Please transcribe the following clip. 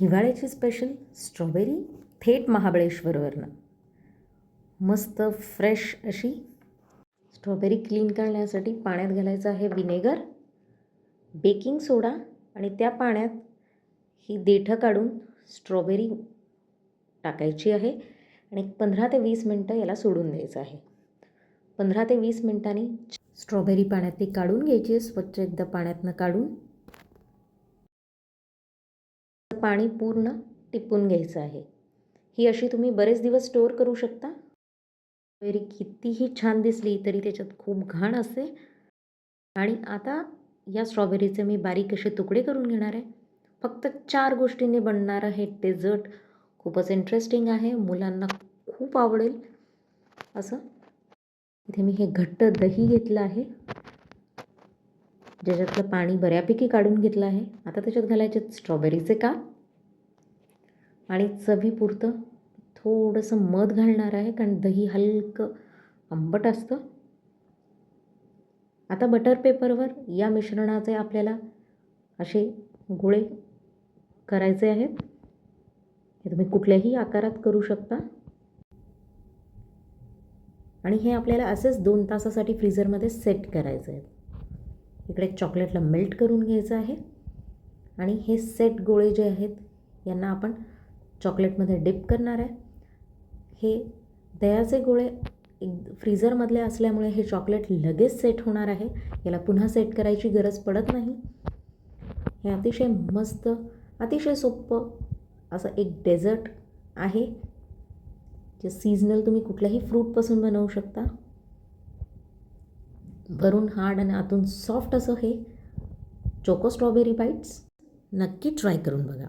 हिवाळ्याची special strawberry थेट महाबळेश्वरवरनं. मस्त fresh अशी स्ट्रॉबेरी क्लीन करण्यासाठी पाण्यात घालायचं आहे विनेगर बेकिंग सोडा आणि त्या पाण्यात ही देठं काढून स्ट्रॉबेरी टाकायची आहे आणि पंधरा ते वीस मिनटं याला सोडून द्यायचं आहे. पंधरा ते वीस मिनटांनी स्ट्रॉबेरी पाण्यातली काढून घ्यायची आहे स्वच्छ एकदा पाण्यातनं काढून. पाणी पूर्ण टिपून घ्यायचं आहे. ही अशी तुम्ही बरेच दिवस स्टोअर करू शकता. स्ट्रॉबेरी कितीही छान दिसली तरी त्याच्यात खूप घाण असते आणि आता या स्ट्रॉबेरीचे मी बारीक असे तुकडे करून घेणार आहे. फक्त चार गोष्टींनी बनणारं हे डेझर्ट खूपच इंटरेस्टिंग आहे. मुलांना खूप आवडेल. असं. इथे मी हे घट्ट दही घेतलं आहे. ज्याच्यातलं पाणी बऱ्यापैकी काढून घेतलं आहे. आता त्याच्यात घालायचे स्ट्रॉबेरीचे का आणि चवीपुरतं थोडंसं मध घालणार आहे कारण दही हलकं आंबट असतं. आता बटर पेपरवर या मिश्रणाचे आपल्याला असे गोळे करायचे आहेत. हे तुम्ही कुठल्याही आकारात करू शकता. आणि हे आपल्याला असेच दोन तासासाठी फ्रीझरमध्ये सेट करायचं आहे इकडे चॉकलेटला मेल्ट करून घ्यायचं आहे. आणि हे सेट गोळे जे आहेत यांना आपण चॉकलेटमध्ये डिप करणार आहे. हे दह्याचे गोळे एक फ्रीझरमधले असल्यामुळे हे चॉकलेट लगेच सेट होणार आहे. याला पुन्हा सेट करायची गरज पडत नाही. हे अतिशय मस्त अतिशय सोपं असं एक डेझर्ट आहे. जे सीजनल तुम्ही कुठल्याही फ्रूटपासून बनवू शकता. वरून हार्ड आणि आतून सॉफ्ट असं हे चोको स्ट्रॉबेरी बाईट्स नक्की ट्राय करून बघा.